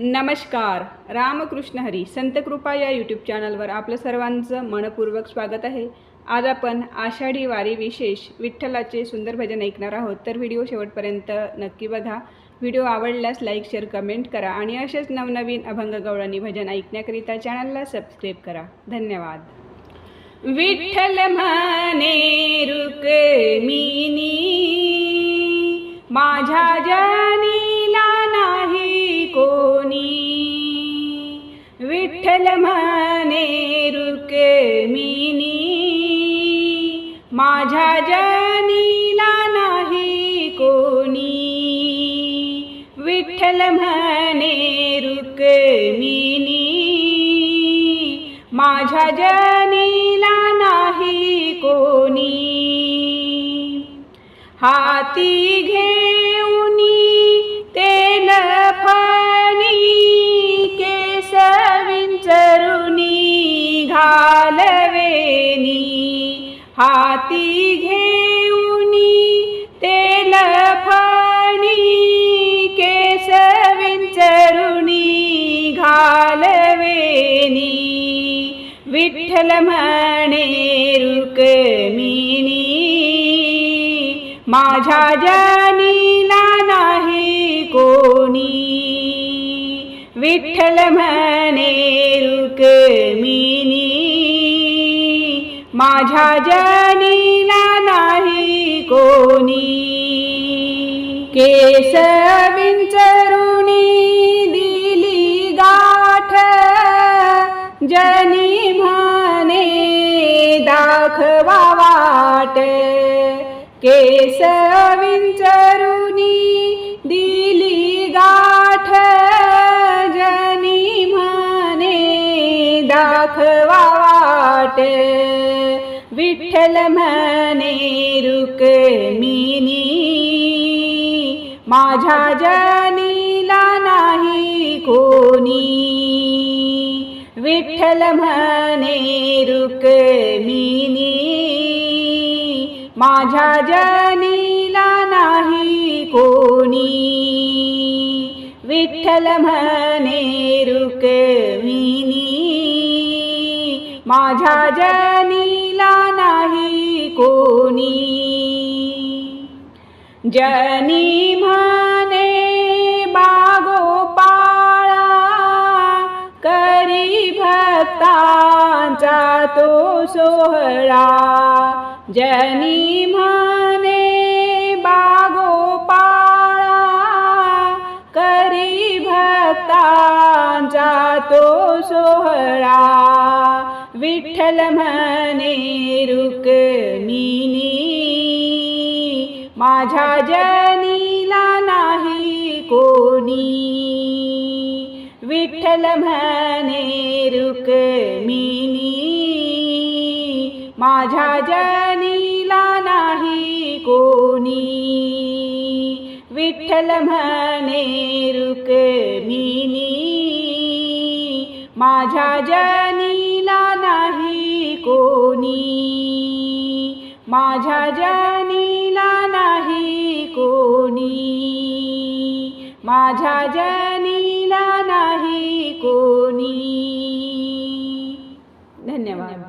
नमस्कार. रामकृष्ण हरी संतकृपा या यूट्यूब चॅनलवर आपलं सर्वांचं मनपूर्वक स्वागत आहे. आज आपण आषाढी वारी विशेष विठ्ठलाचे सुंदर भजन ऐकणार आहोत. तर व्हिडिओ शेवटपर्यंत नक्की बघा. व्हिडिओ आवडल्यास लाईक शेअर कमेंट करा आणि असेच नवनवीन अभंग गवळणी भजन ऐकण्याकरिता चॅनलला सबस्क्राईब करा. धन्यवाद. विठ्ठल म्हणे रुक्मिणी माझ्या जानी रुक्मिणी माझ्या जनीला नाही कोणी. विठ्ठल म्हणे रुक्मिणी माझ्या जनीला नाही कोणी. हाती घे चालवेनी हाती घेऊनी तेल फणी केस विंचरुणी घालवेनी. विठ्ठल म्हणे रुक्मिणी माझ्या जनीला नाही कोणी. विठ्ठल म्हणे रुक्मिणी माझ्या जनीला नाही कोणी. केस विंचरुणी दिली गाठ जनी म्हणे दाखवा वाट. केस विंचरुणी दिली गाठ जनी म्हणे दाखवा वाट. विठ्ठल म्हणे रुक्मिणी माझ्या जनीला नाही कोणी। विठ्ठल म्हणे रुक्मिणी माझ्या जनीला नाही कोणी। विठ्ठल रुक्मिणी माझ्या जनीला नाही कोणी? जनी म्हणे बागोपाळा करी भक्तांचा तो सोहळा. जनी म्हणे बागोपाळा करी भक्तांचा तो सोहळा. विठ्ठल म्हणे रुक्मिणी माझ्या जनीला नाही कोणी. विठ्ठल म्हणे रुक्मिणी माझ्या जनीला नाही कोणी. विठ्ठल म्हणे रुक्मिणी माझ्या जनी कोणी माझ्या जनीला नाही कोणी. माझ्या जनीला नाही कोणी. धन्यवाद.